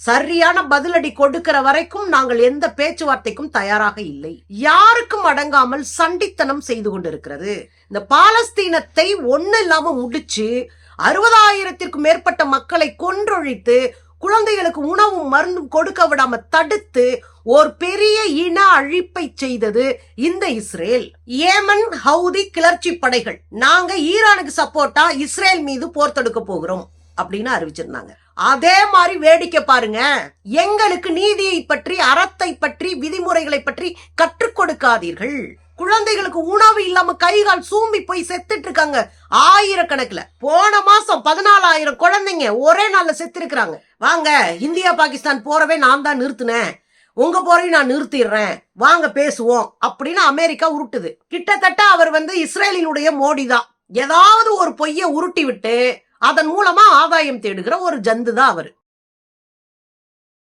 சரியான பதிலடி கொடுக்கிற வரைக்கும் நாங்கள் எந்த பேச்சுவார்த்தைக்கும் தயாராக இல்லை. யாருக்கும் அடங்காமல் சண்டித்தனம் செய்து கொண்டிருக்கிறது. இந்த பாலஸ்தீனத்தை ஒண்ணு இல்லாம முடிச்சு அறுபதாயிரத்திற்கும் மேற்பட்ட மக்களை கொன்றொழித்து குழந்தைகளுக்கு உணவும் மருந்தும் கொடுக்க விடாம தடுத்து ஒரு பெரிய இன அழிப்பை செய்தது இந்த இஸ்ரேல். ஏமன் ஹவுதி கிளர்ச்சி படைகள். நாங்க ஈரானுக்கு சப்போர்ட்டா இஸ்ரேல் மீது போர் தொடுக்க போகிறோம் அப்படின்னு அறிவிச்சிருந்தாங்க. அதே மாதிரி வேடிக்கை பாருங்க. எங்களுக்கு நீதியை பற்றி அறத்தை பற்றி விதிமுறைகளை பற்றி கற்றுக் கொடுக்காதீர்கள். குழந்தைகளுக்கு உணவு இல்லாம கைகால் சூம்பி போய் செத்துட்டு இருக்காங்க. ஆயிரக்கணக்குல. போன மாசம் பதினாலாயிரம் குழந்தைங்க ஒரே நாள்ல செத்து இருக்கிறாங்க வாங்க இந்தியா பாகிஸ்தான் போறவே நான் தான் நிறுத்தினேன். உங்க போரையும் நான் நிறுத்திடுறேன். வாங்க பேசுவோம் அப்படின்னு அமெரிக்கா உருட்டுது. கிட்டத்தட்ட அவர் வந்து இஸ்ரேலினுடைய மோடி தான் ஏதாவது ஒரு பொய்ய உருட்டி விட்டு அதன் மூலமா ஆதாயம் தேடுகிற ஒரு ஜந்து தான் அவர்.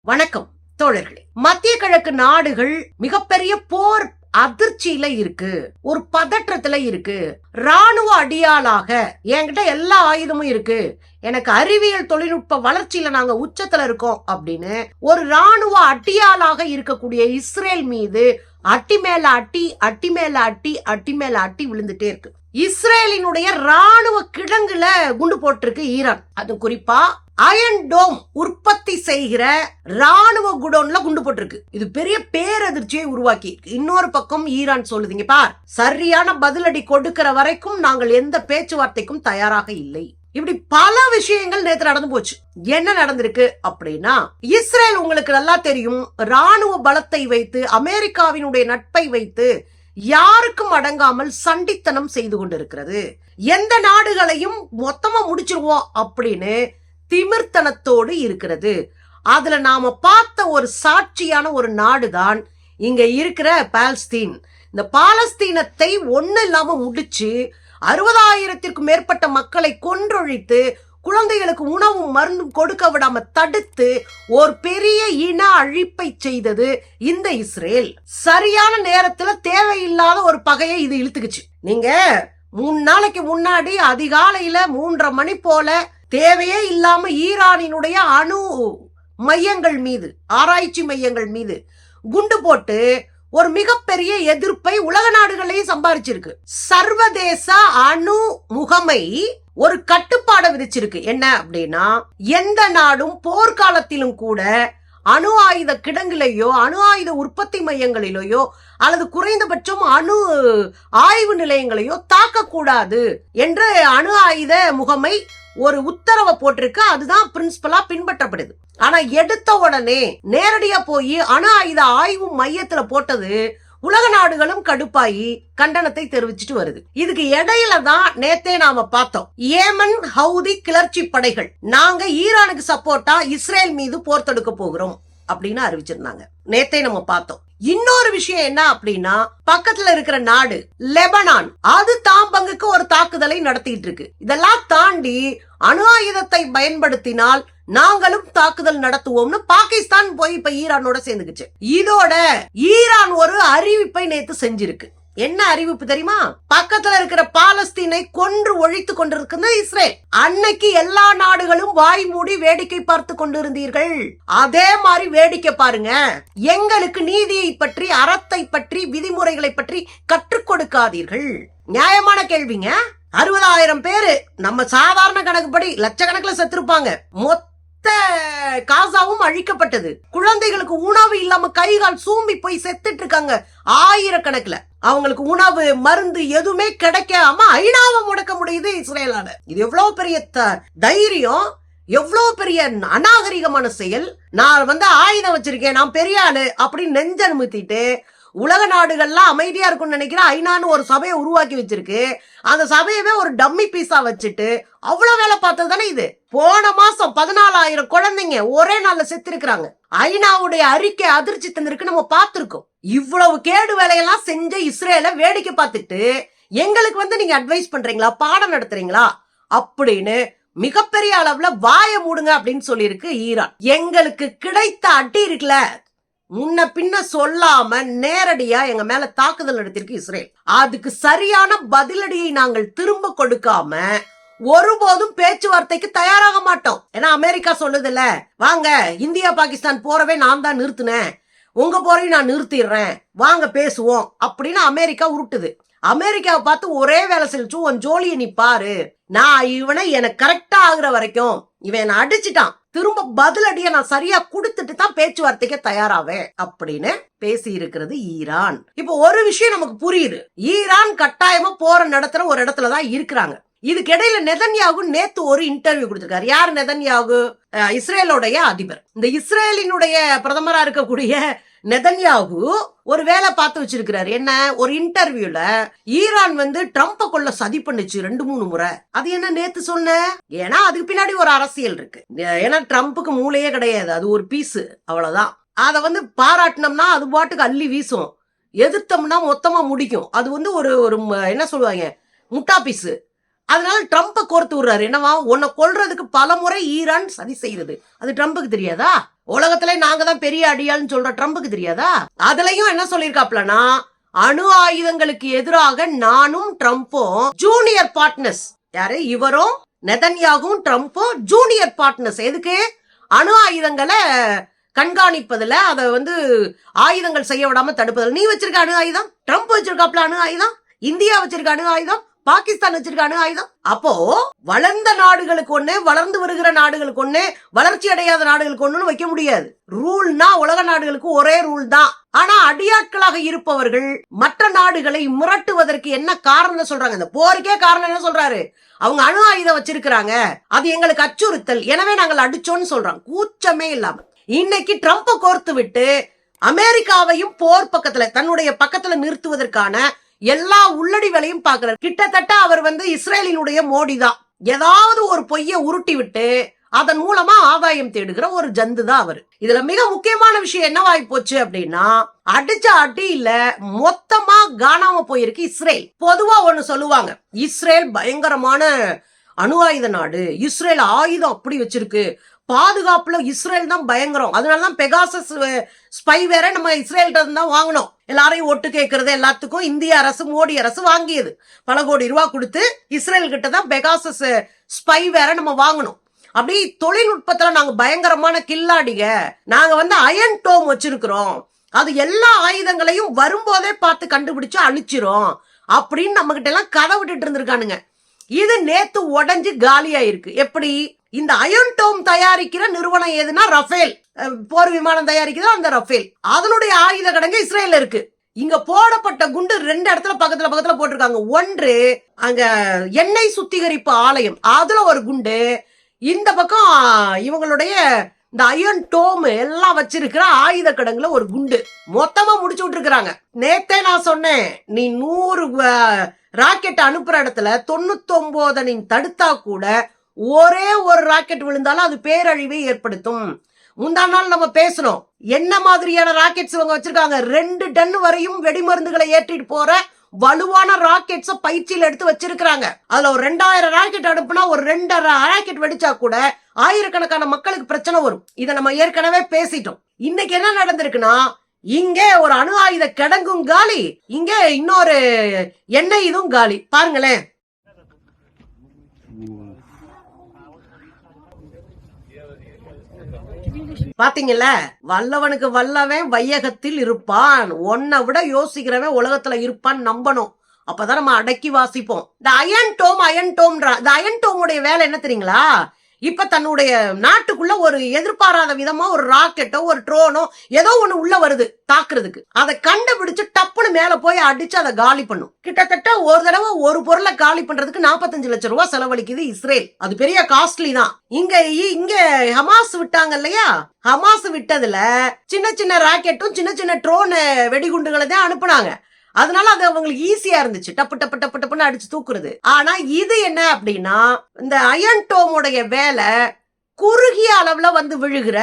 வணக்கம் தோழர்களே. மத்திய கிழக்கு நாடுகள் மிகப்பெரிய போர் அதிர்ச்சியில இருக்கு. ஒரு பதற்றத்துல இருக்கு. ராணுவ அடியாளாக என்கிட்ட எல்லா ஆயுதமும் இருக்கு. எனக்கு அறிவியல் தொழில்நுட்ப வளர்ச்சியில நாங்க உச்சத்துல இருக்கோம் அப்படின்னு ஒரு ராணுவ அடியாளாக இருக்கக்கூடிய இஸ்ரேல் மீது அட்டி மேல அட்டி அட்டி மேல அட்டி அட்டி மேல அட்டி விழுந்துட்டே இருக்கு. இஸ்ரேலினுடைய ராணுவ கிடங்குல குண்டு போட்டிருக்கு ஈரான். அது குறிப்பா அயன் டோம் உற்பத்தி செய்கிற ராணுவ குடோன்ல குண்டு போட்டிருக்கு. இது பெரிய பேரதிர்ச்சியை உருவாக்கி இன்னொரு பக்கம் ஈரான் சொல்லுதுங்க பார். சரியான பதிலடி கொடுக்கிற வரைக்கும் நாங்கள் எந்த பேச்சுவார்த்தைக்கும் தயாராக இல்லை. இப்படி பல விஷயங்கள் நேற்று நடந்து போச்சு. என்ன நடந்திருக்கு அப்படின்னா இஸ்ரேல் உங்களுக்கு நல்லா தெரியும் ராணுவ பலத்தை வைத்து அமெரிக்காவினுடைய நட்பை வைத்து யாருக்கும் அடங்காமல் சண்டித்தனம் செய்து கொண்டிருக்கிறது. எந்த நாடுகளையும் மொத்தமா முடிச்சிருவோம் அப்படின்னு திமிர்த்தனத்தோடு இருக்கிறது. அதுல நாம பார்த்த ஒரு சாட்சியான ஒரு நாடுதான் இங்க இருக்கிற பாலஸ்தீன். இந்த பாலஸ்தீனத்தை ஒண்ணு இல்லாம முடிச்சு அறுபதாயிரத்திற்கும் மேற்பட்ட மக்களை கொன்றொழித்து குழந்தைகளுக்கு உணவும் மருந்தும் கொடுக்க விடாம தடுத்து ஒரு பெரிய இன அழிப்பை செய்தது இந்த இஸ்ரேல். சரியான நேரத்துல தேவையில்லாத ஒரு பகையை இது இழுத்துக்குச்சு. நீங்க மூணு நாளைக்கு முன்னாடி அதிகாலையில மூன்றரை மணி போல தேவையே இல்லாம ஈரானினுடைய அணு மையங்கள் மீது ஆராய்ச்சி மையங்கள் மீது குண்டு போட்டு ஒரு மிகப்பெரிய எதிர்ப்பை உலக நாடுகளையும் சம்பாரிச்சிருக்கு. சர்வதேச அணு முகமை ஒரு கட்டுப்பாடை விதிச்சிருக்கு. என்ன அப்படின்னா எந்த நாடும் போர்க்காலத்திலும் கூட அணு ஆயுத கிடங்குலையோ அணு ஆயுத உற்பத்தி மையங்களிலேயோ அல்லது குறைந்தபட்சம் அணு ஆய்வு நிலையங்களையோ தாக்கக்கூடாது என்று அணு ஆயுத முகமை ஒரு உத்தரவை போட்டிருக்கு. அதுதான் பிரின்சிபலா பின்பற்றப்படுது. ஆனா எடுத்த உடனே நேரடியா போய் அணு ஆயுத ஆய்வு மையத்துல போட்டது உலக நாடுகளும் கடுப்பாயி கண்டனத்தை தெரிவிச்சிட்டு வருது. இதுக்கு இடையில தான் நேத்தே நாம பார்த்தோம். ஏமன் ஹவுதி கிளர்ச்சி படைகள். நாங்க ஈரானுக்கு சப்போர்ட்டா இஸ்ரேல் மீது போர் தொடுக்க போகிறோம் அப்படின்னு அறிவிச்சிருந்தாங்க. நேத்தே நம்ம பார்த்தோம். இன்னொரு விஷயம் என்ன அப்படின்னா பக்கத்துல இருக்கிற நாடு லெபனான். அது தாம் பங்குக்கு ஒரு தாக்குதலை நடத்திட்டு இருக்கு. இதெல்லாம் தாண்டி அணு ஆயுதத்தை பயன்படுத்தினால் நாங்களும் தாக்குதல் நடத்துவோம்னு பாகிஸ்தான் போய் இப்ப ஈரானோட சேர்ந்துக்குச்சு இதோட ஈரான் ஒரு அறிவிப்பை நேத்து செஞ்சிருக்கு. என்ன அறிவிப்பு தெரியுமா? பக்கத்துல இருக்கிற பாலஸ்தீனை கொன்று ஒழித்து கொண்டிருக்கிறது இஸ்ரேல். அன்னைக்கு எல்லா நாடுகளும் வாய் மூடி வேடிக்கை பார்த்து கொண்டிருந்தீர்கள். அதே மாதிரி வேடிக்கை பாருங்க. எங்களுக்கு நீதியை பற்றி அறத்தை பற்றி விதிமுறைகளை பற்றி கற்றுக் கொடுக்காதீர்கள். நியாயமான கேள்விங்க. அறுபதாயிரம் பேரு. நம்ம சாதாரண கணக்குப்படி லட்சக்கணக்கில் செத்துருப்பாங்க. மொத்த காசாவும் அழிக்கப்பட்டது. குழந்தைகளுக்கு உணவு இல்லாம கைகால் சூம்பி போய் செத்துட்டு இருக்காங்க ஆயிரக்கணக்குல. அவங்களுக்கு உணவு மருந்து எதுவுமே கிடைக்காம ஐநாவை முடக்க முடியுது இஸ்ரேலால. இது எவ்வளவு பெரிய த- தைரியம் எவ்வளவு பெரிய அநாகரிகமான செயல். நான் வந்து ஆயுதம் வச்சிருக்கேன் நான் பெரிய ஆளு அப்படின்னு நெஞ்சனுமத்திட்டு உலக நாடுகள்லாம் அமைதியா இருக்கும்னு நினைக்கிற ஐநான்னு ஒரு சபையை உருவாக்கி வச்சிருக்கு. அந்த சபையவே ஒரு டம்மி பீஸா வச்சுட்டு அவ்வளவு வேலை பார்த்தது தானே இது? போன மாசம் பதினாலாயிரம் குழந்தைங்க ஒரே நாள்ல செத்து இருக்கிறாங்க ஐநாவுடைய அறிக்கை அதிர்ச்சி தந்திருக்கு நம்ம பார்த்திருக்கோம். இவ்வளவு கேடு வேலையெல்லாம் செஞ்ச இஸ்ரேல வேடிக்கை பார்த்துட்டு எங்களுக்கு வந்து நீங்க அட்வைஸ் பண்றீங்களா? பாடம் நடத்துறீங்களா? அப்படின்னு மிகப்பெரிய அளவுல வாய மூடுங்க அப்படின்னு சொல்லியிருக்கு ஈரான். எங்களுக்கு கிடைத்த அடி இருக்குல்ல? முன்ன பின்ன சொல்லாம நேரடியா எங்க மேல தாக்குதல் நடத்திருக்கு இஸ்ரேல். அதுக்கு சரியான பதிலடியை நாங்கள் திரும்ப கொடுக்காம ஒருபோதும் பேச்சுவார்த்தைக்கு தயாராக மாட்டோம். ஏன்னா அமெரிக்கா சொல்லுதுல்ல வாங்க இந்தியா பாகிஸ்தான் போறவே நான் தான் நிறுத்தினேன். உங்க போரையும் நான் நிறுத்திடுறேன். வாங்க பேசுவோம். அப்படின்னு அமெரிக்கா உருட்டுது. அமெரிக்காவை பார்த்து ஒரே வேலை செஞ்சு உன் ஜோலியை நீ பாரு. நான் இவனை எனக்கு கரெக்டா ஆகுற வரைக்கும் இவன் அடிச்சிட்டான். திரும்ப பதிலடிய நான் சரியா கொடுத்துட்டு தான் பேச்சுவார்த்தைக்கு தயாராவேன் அப்படின்னு பேசி இருக்கிறது ஈரான். இப்போ ஒரு விஷயம் நமக்கு புரியுது. ஈரான் கட்டாயமா போற நடத்துற ஒரு இடத்துல தான் இருக்கிறாங்க. இதுக்கு இடையில நெதன்யாகு நேத்து ஒரு இன்டர்வியூ கொடுத்திருக்காரு. யார் நெதன்யாகு? அஹ் அதிபர். இந்த இஸ்ரேலினுடைய பிரதமரா இருக்கக்கூடிய நெதன்யாகு ஒரு வேலை பார்த்து வச்சிருக்கிறாரு. என்ன? ஒரு இன்டர்வியூல ஈரான் வந்து ட்ரம்ப கொள்ள சதி பண்ணுச்சு ரெண்டு மூணு முறை. அது என்ன நேத்து சொன்ன? ஏன்னா அதுக்கு பின்னாடி ஒரு அரசியல் இருக்கு. ஏன்னா ட்ரம்ப்புக்கு மூளையே கிடையாது. அது ஒரு பீஸ் அவ்வளவுதான். அதை வந்து பாராட்டினோம்னா அது பாட்டுக்கு அள்ளி வீசும். எதிர்த்தோம்னா மொத்தமா முடிக்கும். அது வந்து ஒரு ஒரு என்ன சொல்லுவாங்க? முட்டா பீஸு அதனால ட்ரம்ப்பை கோர்த்து விடுறாரு. என்னவா? உன்னை கொள்றதுக்கு பல முறை ஈரான் சதி செய்யறது அது ட்ரம்புக்கு தெரியாதா? உலகத்துல நாங்க தான் பெரிய அடியாள்னு சொல்ற ட்ரம்புக்கு தெரியாதா? அதுலயும் என்ன சொல்லியிருக்காப்லனா அணு ஆயுதங்களுக்கு எதிராக நானும் ட்ரம்ப்பும் ஜூனியர் பார்ட்னர்ஸ் யாரு? இவரும் நெதன்யாகும் ட்ரம்ப்பும் ஜூனியர் பார்ட்னர்ஸ் எதுக்கு? அணு ஆயுதங்களை கண்காணிப்பதுல அதை வந்து ஆயுதங்கள் செய்ய விடாம தடுப்பதில். நீ வச்சிருக்க அணு ஆயுதம்? ட்ரம்ப் வச்சிருக்காப்ல அணு ஆயுதம்? இந்தியா வச்சிருக்க அணு ஆயுதம்? பாகிஸ்தான் வச்சிருக்க அணு ஆயுதம்? அப்போ வளர்ந்த நாடுகளுக்கு ஒண்ணு வளர்ந்து வருகிற நாடுகளுக்கு ஒண்ணு வளர்ச்சி அடையாத நாடுகளுக்கு ஒண்ணுன்னு வைக்க முடியாது. ரூல்னா உலக நாடுகளுக்கு ஒரே ரூல் தான். ஆனா அடியாட்களாக இருப்பவர்கள் மற்ற நாடுகளை முரட்டுவதற்கு என்ன காரணம் சொல்றாங்க. இந்த போருக்கே காரணம் என்ன சொல்றாரு? அவங்க அணு ஆயுதம் வச்சிருக்கிறாங்க. அது எங்களுக்கு அச்சுறுத்தல். எனவே நாங்கள் அடிச்சோம்னு சொல்றாங்க. கூச்சமே இல்லாம. இன்னைக்கு ட்ரம்ப்பை கோர்த்து விட்டு அமெரிக்காவையும் போர் பக்கத்துல தன்னுடைய பக்கத்துல நிறுத்துவதற்கான எல்லா உள்ளடி வேலையும் பாக்குறாரு கிட்டத்தட்ட அவர் வந்து இஸ்ரேலினுடைய மோடி தான் ஏதாவது ஒரு பொய்யை உருட்டி விட்டு அதன் மூலமா ஆதாயம் தேடுகிற ஒரு ஜந்து தான் அவர். இதுல மிக முக்கியமான விஷயம் என்னவாய் போச்சு அப்படின்னா அடிச்ச அடியில மொத்தமா காணாம போயிருக்கு இஸ்ரேல். பொதுவா ஒண்ணு சொல்லுவாங்க இஸ்ரேல் பயங்கரமான அணு ஆயுத நாடு இஸ்ரேல் ஆயுதம் அப்படி வச்சிருக்கு. பாதுகாப்புல இஸ்ரேல் தான் பயங்கரம். அதனாலதான் பெகாசஸ் ஸ்பை வேற நம்ம இஸ்ரேல்கிட்ட இருந்து தான் வாங்கினோம் எல்லாரையும் ஒட்டு கேட்கறது எல்லாத்துக்கும் இந்திய அரசு மோடி அரசு வாங்கியது. பல கோடி ரூபா கொடுத்து இஸ்ரேல் கிட்ட தான் பெகாசஸ் ஸ்பை வேற நம்ம வாங்கணும். அப்படி தொழில்நுட்பத்துல நாங்க பயங்கரமான கில்லாடிங்க நாங்க வந்து அயன் டோம் வச்சிருக்கிறோம். அது எல்லா ஆயுதங்களையும் வரும்போதே பார்த்து கண்டுபிடிச்சு அழிச்சிரும். அப்படின்னு நம்ம கிட்ட எல்லாம் கதை விட்டுட்டு இருந்திருக்கானுங்க. இது நேத்து உடைஞ்சு காலியாயிருக்கு. எப்படி? இந்த அயன் டோம் தயாரிக்கிற நிறுவனம் எதுனா ரஃபேல். போர் விமானம் தயாரிக்குதோ? அந்த ரஃபேல். அதனுடைய ஆயுத கிடங்கு இஸ்ரேல்ல இருக்கு. இங்க போடப்பட்ட குண்டு ரெண்டு இடத்துல பக்கத்துல பக்கத்துல போட்டிருக்காங்க. ஒன்று அங்க எண்ணெய் சுத்திகரிப்பு ஆலயம். அதுல ஒரு குண்டு. இந்த பக்கம் இவங்களுடைய இந்த அயன் டோம் எல்லாம் வச்சிருக்கிற ஆயுத கிடங்குல ஒரு குண்டு. மொத்தமா முடிச்சு விட்டுருக்காங்க நேத்தே நான் சொன்னேன் நீ நூறு ராக்கெட் அனுப்புற இடத்துல தொண்ணூத்தொன்பதை நீ தடுத்தா கூட ஒரே ஒரு ராக்கெட் விழுந்தாலும் அது பேரழிவை ஏற்படுத்தும். முந்தா நாள் நம்ம பேசணும் என்ன மாதிரியான ராக்கெட்ஸ் இவங்க வச்சிருக்காங்க? ரெண்டு டன் வரையும் வெடிமருந்துகளை ஏற்றிட்டு போற வலுவான ராக்கெட்ஸ பயிற்சியில் எடுத்து வச்சிருக்கிறாங்க. அதுல ஒரு ரெண்டாயிரம் ராக்கெட் அனுப்புனா ஒரு ரெண்டரை ராக்கெட் வெடிச்சா கூட ஆயிரக்கணக்கான மக்களுக்கு பிரச்சனை வரும். இதை நம்ம ஏற்கனவே பேசிட்டோம். இன்னைக்கு என்ன நடந்திருக்குன்னா இங்கே ஒரு அணு ஆயுத கிடங்கும் காலி இங்க இன்னொரு எண்ணெய் இதுவும் காலி. பாருங்களேன். பாத்தீங்கல்ல? வல்லவனுக்கு வல்லவன் வையகத்தில் இருப்பான். உன்னை விட யோசிக்கிறவன் உலகத்துல இருப்பான் நம்பணும். அப்பதான் நம்ம அடக்கி வாசிப்போம். இந்த அயன் டோம் அயன் டோம்ன்ற இந்த அயன் டோமுடைய வேலை என்ன தெரியுங்களா? இப்ப தன்னுடைய நாட்டுக்குள்ள ஒரு எதிர்பாராத விதமா ஒரு ராக்கெட்டோ ஒரு ட்ரோனோ ஏதோ ஒண்ணு உள்ள வருது தாக்குறதுக்கு. அதை கண்டுபிடிச்சு டப்புன்னு மேல போய் அடிச்சு அதை காலி பண்ணும். கிட்டத்தட்ட ஒரு தடவை ஒரு பொருளை காலி பண்றதுக்கு 45 லட்சம் ரூபாய் செலவழிக்குது இஸ்ரேல். அது பெரிய காஸ்ட்லி தான் இங்க இ- இங்க ஹமாஸ் விட்டாங்க இல்லையா? ஹமாஸ் விட்டதுல சின்ன சின்ன ராக்கெட்டும் சின்ன சின்ன ட்ரோன் வெடிகுண்டுகளை தான் அனுப்புனாங்க. அதனால அது அவங்களுக்கு ஈஸியா இருந்துச்சு. டப்பு டப்பு டப்பு டப்புன்னு அடிச்சு தூக்குறது. ஆனா இது என்ன அப்படின்னா இந்த அயன் டோமுடைய வேலை குறுகிய அளவுல வந்து விழுகிற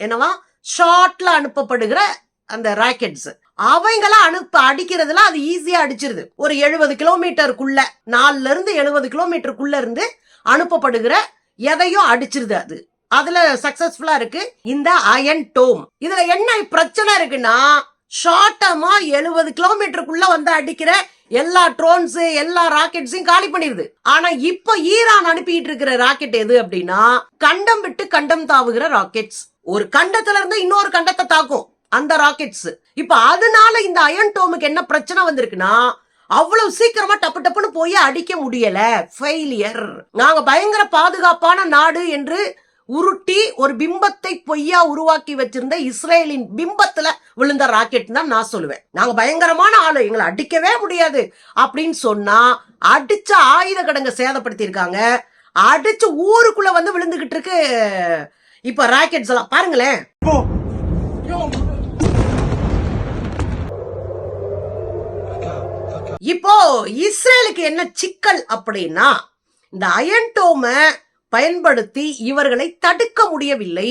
என்னவா? ஷார்ட்ல அனுப்பப்படுகிற அந்த ராக்கெட்ஸ் அவங்கள அனுப்ப அடிக்கிறதுல அது ஈஸியா அடிச்சிருது. ஒரு எழுபது கிலோமீட்டருக்குள்ள நாலுல இருந்து எழுபது கிலோமீட்டருக்குள்ள இருந்து அனுப்பப்படுகிற எதையும் அடிச்சிருது அது. அதுல சக்சஸ்ஃபுல்லா இருக்கு. இந்த அயன் டோம் இதுல என்ன பிரச்சனை இருக்குன்னா ஷார்ட்டமா எழுபது கிலோமீட்டருக்குள்ள வந்து அடிக்கிற எல்லா ட்ரோன்ஸ் எல்லா ராக்கெட்ஸையும் காலி பண்ணிருது. ஆனா இப்ப ஈரான் அனுப்பிட்டு இருக்கிற ராக்கெட் எது அப்படின்னா கண்டம் விட்டு கண்டம் தாவுகிற ராக்கெட்ஸ் ஒரு கண்டத்துல இருந்து இன்னொரு கண்டத்தை தாக்கும் அந்த ராக்கெட்ஸ் இப்ப அதனால இந்த அயன் டோமுக்கு என்ன பிரச்சனை வந்திருக்குன்னா அவ்வளவு சீக்கிரமா டப்பு டப்புன்னு போய் அடிக்க முடியல. ஃபெயிலியர் நாங்க பயங்கர பாதுகாப்பான நாடு என்று உருட்டி ஒரு பிம்பத்தை பொய்யா உருவாக்கி வச்சிருந்த இஸ்ரேலின் பிம்பத்துல விழுந்த ராக்கெட் தான் நான் சொல்லுவேன். நாங்க பயங்கரமான ஆளு எங்களை அடிக்கவே முடியாது அப்படின்னு சொன்னா அடிச்ச ஆயுத கடங்க சேதப்படுத்தி இருக்காங்க அடிச்சு ஊருக்குள்ள வந்து விழுந்துகிட்டு இருக்கு இப்ப ராக்கெட்ஸ் எல்லாம். பாருங்களேன். இப்போ இஸ்ரேலுக்கு என்ன சிக்கல் அப்படின்னா இந்த அயன்டோமை பயன்படுத்தி இவர்களை தடுக்க முடியவில்லை.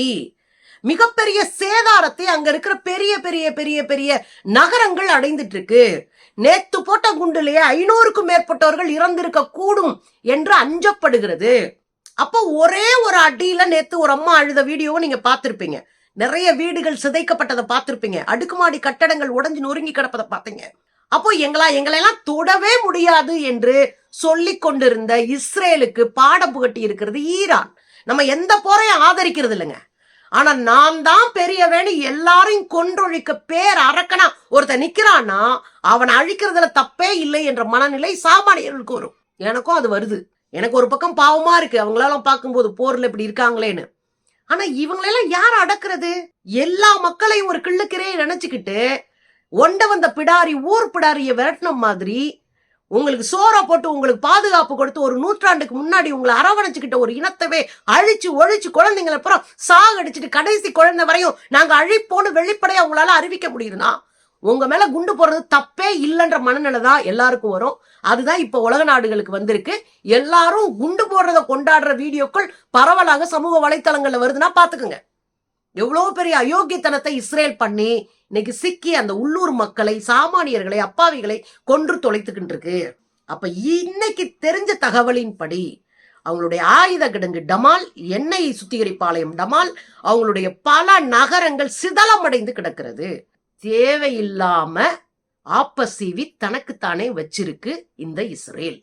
மிகப்பெரிய சேதாரத்தை அங்க இருக்கிற பெரிய பெரிய பெரிய பெரிய நகரங்கள் அடைந்துட்டு இருக்கு நேத்து போட்ட குண்டுலயே ஐநூறுக்கும் மேற்பட்டவர்கள் இறந்திருக்க கூடும் என்று அஞ்சப்படுகிறது. அப்போ ஒரே ஒரு அடியில நேத்து ஒரு அம்மா அழுத வீடியோவை நீங்க பார்த்திருப்பீங்க. நிறைய வீடுகள் சிதைக்கப்பட்டதை பார்த்திருப்பீங்க. அடுக்குமாடி கட்டடங்கள் உடஞ்சு நொறுங்கி கிடப்பதை பார்த்தீங்க. அப்போ எங்களா எங்களெல்லாம் தொடவே முடியாது என்று சொல்லி கொண்டிருந்த இஸ்ரேலுக்கு பாடம் புகட்டி இருக்கிறது ஈரான். நம்ம எந்த போரையும் ஆதரிக்கிறது இல்லைங்க. ஆனா நான் தான் பெரியவன்னு எல்லாரையும் கொன்றொழிக்க பேர் அரக்கனா. ஒருத்தன் நிக்கிறான்னா அவன் அழிக்கிறதுல தப்பே இல்லை என்ற மனநிலை சாமானியர்களுக்கு வரும் எனக்கும் அது வருது. எனக்கு ஒரு பக்கம் பாவமா இருக்கு. அவங்களெல்லாம் பார்க்கும்போது போர்ல இப்படி இருக்காங்களேன்னு. ஆனா இவங்களெல்லாம் யார் அடக்குறது? எல்லா மக்களையும் ஒரு கிள்ளுக்கிறே நினைச்சுக்கிட்டு ஒண்ட வந்த பிடாரி ஊர் பிடாரிய விரட்டின மாதிரி உங்களுக்கு சோற போட்டு உங்களுக்கு பாதுகாப்பு கொடுத்து ஒரு நூற்றாண்டுக்கு முன்னாடி உங்களை அரவணைச்சுக்கிட்ட ஒரு இனத்தவே அழிச்சு ஒழிச்சு குழந்தைங்களை அப்புறம் சாகடிச்சிட்டு கடைசி குழந்தை வரையும் நாங்கள் அழிப்போன்னு வெளிப்படையாக உங்களால் அறிவிக்க முடியுதுன்னா உங்க மேல குண்டு போடுறது தப்பே இல்லைன்ற மனநிலை தான் எல்லாருக்கும் வரும். அதுதான் இப்ப உலக நாடுகளுக்கு வந்திருக்கு. எல்லாரும் குண்டு போடுறத கொண்டாடுற வீடியோக்கள் பரவலாக சமூக வலைத்தளங்கள்ல வருதுன்னா பாத்துக்கோங்க எவ்வளவு பெரிய அயோக்கியத்தனத்தை இஸ்ரேல் பண்ணி இன்னைக்கு சிக்கி அந்த உள்ளூர் மக்களை சாமானியர்களை அப்பாவிகளை கொன்று தொலைத்துக்கிட்டு இருக்கு அப்ப இன்னைக்கு தெரிஞ்ச தகவலின்படி அவங்களுடைய ஆயுத கிடங்கு டமால் எண்ணெய் சுத்திகரிப்பாளையம் டமால் அவங்களுடைய பல நகரங்கள் சிதலமடைந்து கிடக்கிறது. தேவையில்லாம ஆப்பசீவி தனக்குத்தானே வச்சிருக்கு இந்த இஸ்ரேல்.